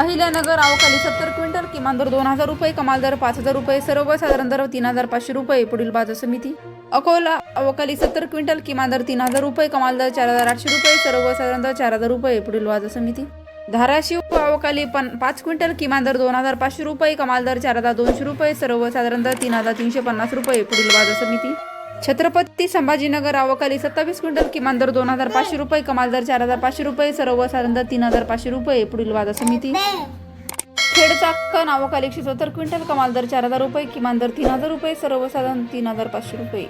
अहिल्यानगर अवकाली सत्तर क्विंटल किमान दर दोन हजार रुपये कमाल दर पाच हजार रुपये सर्वसाधारण दर तीन हजार पाचशे रुपये पुढील बाजार समिती. अकोला अवकाली सत्तर क्विंटल किमान दर तीन हजार रुपये कमाल दर चार हजार आठशे रुपये सर्वसाधारण दर चार हजार रुपये पुढील बाजार समिती. धाराशिव अवकाली पण पाच क्विंटल किमान दर दोन हजार पाचशे रुपये कमाल दर चार हजार दोनशे रुपये सर्वसाधारण दर तीन हजार तीनशे पन्नास रुपये पुढील बाजार समिती. छत्रपती संभाजीनगर अवकाली सत्तावीस क्विंटल किमान दर दोन हजार पाचशे रुपये कमाल दर चार हजार पाचशे रुपये सर्वसाधारण दर तीन हजार पाचशे रुपये पुढील वादा समिती. खेड चाकण अवकाली एकशे सत्तर क्विंटल कमाल दर चार हजार रुपये किमान दर तीन हजार रुपये सर्वसाधारण तीन हजार पाचशे रुपये.